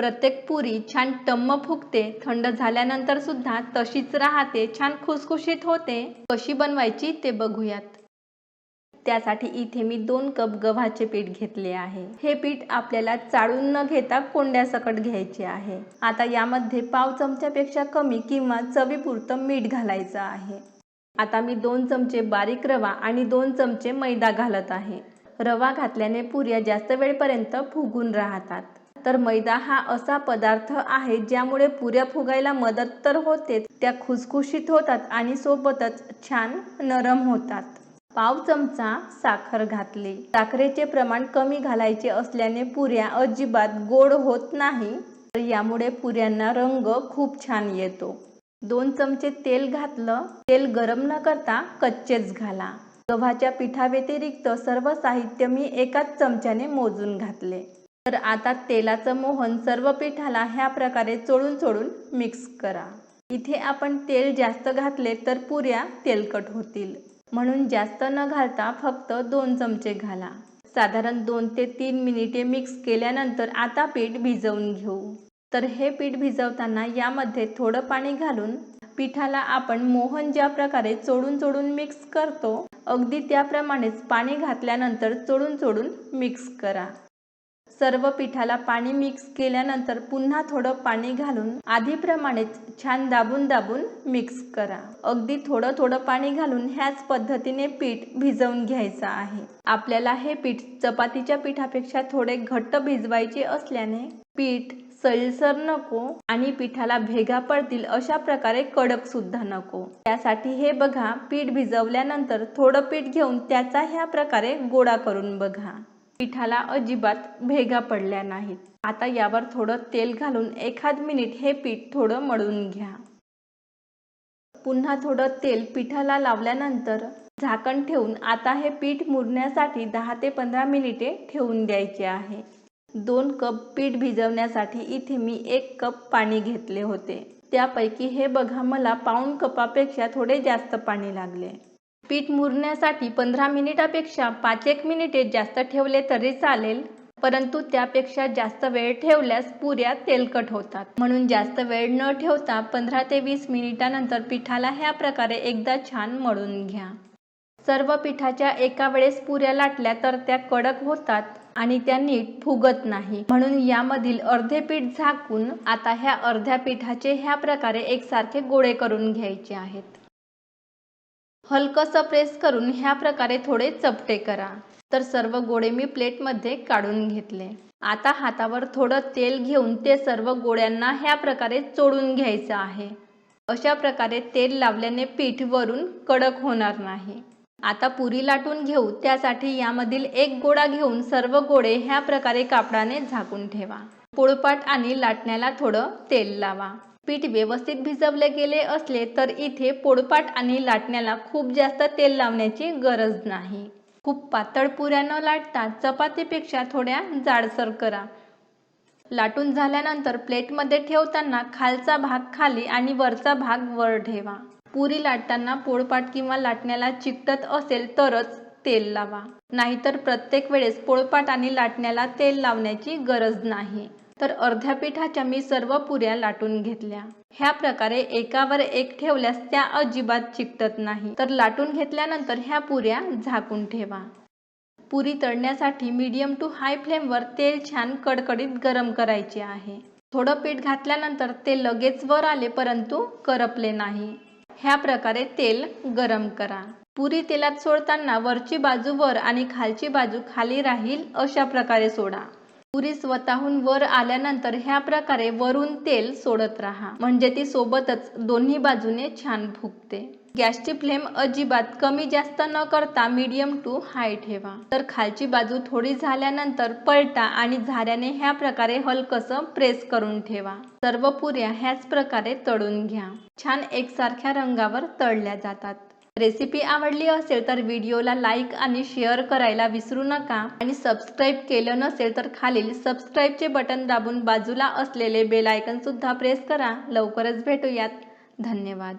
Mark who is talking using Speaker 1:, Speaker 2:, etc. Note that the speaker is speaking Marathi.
Speaker 1: प्रत्येक पुरी छान टम्म फुगते थंड झाल्यानंतर सुद्धा तशीच राहते छान खुसखुशीत होते. कशी बनवायची ते बघूयात. त्यासाठी इथे मी दोन कप गव्हाचे पीठ घेतले आहे. हे पीठ आपल्याला चाळून न घेता कोंड्यासकट घ्यायचे आहे. आता यामध्ये पाव चमच्यापेक्षा कमी किंवा चवीपुरतं मीठ घालायचं आहे. आता मी दोन चमचे बारीक रवा आणि दोन चमचे मैदा घालत आहे. रवा घातल्याने पुऱ्या जास्त वेळपर्यंत फुगून राहतात. तर मैदा हा असा पदार्थ आहे ज्यामुळे पुऱ्या फुगायला मदत तर होते त्या खुसखुशीत होतात आणि सोबतच छान नरम होतात. पाव चमचा साखर घातली. साखरेचे प्रमाण कमी घालायचे असल्याने पुऱ्या अजिबात गोड होत नाही तर यामुळे पुऱ्यांना रंग खूप छान येतो. दोन चमचे तेल घातलं. तेल गरम न करता कच्चेच घाला. गव्हाच्या पिठाव्यतिरिक्त सर्व साहित्य मी एकाच चमच्याने मोजून घातले. तर आता तेलाचं मोहन सर्व पिठाला ह्या प्रकारे चोळून चोळून मिक्स करा. इथे आपण तेल जास्त घातले तर पुऱ्या तेलकट होतील. म्हणून जास्त न घालता फक्त दोन चमचे घाला. साधारण दोन ते तीन मिनिटे मिक्स केल्यानंतर आता पीठ भिजवून घेऊ. तर हे पीठ भिजवताना यामध्ये थोडं पाणी घालून पिठाला आपण मोहन ज्या प्रकारे चोडून चोडून मिक्स करतो अगदी त्याप्रमाणेच पाणी घातल्यानंतर चोडून चोडून मिक्स करा. सर्व पिठाला पाणी मिक्स केल्यानंतर पुन्हा थोडं पाणी घालून आधीप्रमाणेच छान दाबून दाबून मिक्स करा. अगदी थोडं थोडं पाणी घालून ह्याच पद्धतीने पीठ भिजवून घ्यायचं आहे. आपल्याला हे पीठ चपातीच्या पिठापेक्षा थोडे घट्ट भिजवायचे असल्याने पीठ सैलसर नको आणि पिठाला भेगा पडतील अशा प्रकारे कडक सुद्धा नको. त्यासाठी हे बघा पीठ भिजवल्यानंतर थोडं पीठ घेऊन त्याचा ह्या प्रकारे गोळा करून बघा. पिठाला अजिबात भेगा पडल्या नाहीत. आता यावर थोडं तेल घालून एखाद मिनिट हे पीठ थोडं मळून घ्या. पुन्हा थोडं तेल पिठाला लावल्यानंतर झाकण ठेवून आता हे पीठ मुरण्यासाठी दहा ते पंधरा मिनिटे ठेवून द्यायचे आहे. दोन कप पीठ भिजवण्यासाठी इथे मी एक कप पाणी घेतले होते. त्यापैकी हे बघा मला पाऊण कपापेक्षा थोडे जास्त पाणी लागले. पीठ मुरण्यासाठी पंधरा मिनिटापेक्षा पाच एक मिनिटे जास्त ठेवले तरी चालेल परंतु त्यापेक्षा जास्त वेळ ठेवल्यास पुऱ्या तेलकट होतात. म्हणून जास्त वेळ न ठेवता पंधरा ते वीस मिनिटानंतर पिठाला ह्या प्रकारे एकदा छान मळून घ्या. सर्व पिठाच्या एका वेळेस पुऱ्या लाटल्या तर त्या कडक होतात आणि त्या नीट फुगत नाही. म्हणून यामधील अर्धे पीठ झाकून आता ह्या अर्ध्या पिठाचे ह्या प्रकारे एकसारखे गोळे करून घ्यायचे आहेत. हलकंसं प्रेस करून ह्या प्रकारे थोडे चपटे करा. तर सर्व गोळे मी प्लेटमध्ये काढून घेतले. आता हातावर थोडं तेल घेऊन ते सर्व गोळ्यांना ह्या प्रकारे चोडून घ्यायचं आहे. अशा प्रकारे तेल लावल्याने पीठ वरून कडक होणार नाही. आता पुरी लाटून घेऊ. त्यासाठी यामधील एक गोळा घेऊन सर्व गोळे ह्या प्रकारे कापडाने झाकून ठेवा. पोळपाट आणि लाटण्याला थोडं तेल लावा. पीठ व्यवस्थित भिजवले गेले असले तर इथे पोळपाट आणि लाटण्याला खूप जास्त तेल लावण्याची गरज नाही. खूप पातळ पुऱ्या न लाटता चपातीपेक्षा थोड्या जाडसर करा. लाटून झाल्यानंतर प्लेटमध्ये ठेवताना खालचा भाग खाली आणि वरचा भाग वर ठेवा. पुरी लाटताना पोळपाट किंवा लाटण्याला चिकटत असेल तरच तेल लावा. नाहीतर प्रत्येक वेळेस पोळपाट आणि लाटण्याला तेल लावण्याची गरज नाही. तर अर्ध्या पिठाच्या मी सर्व पुऱ्या लाटून घेतल्या. ह्या प्रकारे एकावर एक ठेवल्यास त्या अजिबात चिकटत नाही. तर लाटून घेतल्यानंतर ह्या पुऱ्या झाकून ठेवा. पुरी तळण्यासाठी मीडियम टू हाय फ्लेमवर तेल छान कडकडीत गरम करायचे आहे. थोडं पीठ घातल्यानंतर ते लगेच वर आले परंतु करपले नाही. ह्या प्रकारे तेल गरम करा. पुरी तेलात सोडताना वरची बाजू वर आणि खालची बाजू खाली राहील अशा प्रकारे सोडा. पुरी स्वतःहून वर आल्यानंतर ह्या प्रकारे वरून तेल सोडत राहा. म्हणजे ती सोबतच दोन्ही बाजूने छान फुगते. गॅसची फ्लेम अजिबात कमी जास्त न करता मीडियम टू हाय ठेवा. तर खालची बाजू थोडी झाल्यानंतर पलटा आणि झाऱ्याने ह्या प्रकारे हलकसं प्रेस करून ठेवा. सर्व पुऱ्या ह्याच प्रकारे तळून घ्या. छान एकसारख्या रंगावर तळल्या जातात. रेसिपी आवडली असेल तर व्हिडिओला लाईक आणि शेअर करायला विसरू नका. आणि सबस्क्राईब केलं नसेल तर खालील सबस्क्राईबचे बटन दाबून बाजूला असलेले बेलायकनसुद्धा प्रेस करा. लवकरच भेटूयात. धन्यवाद.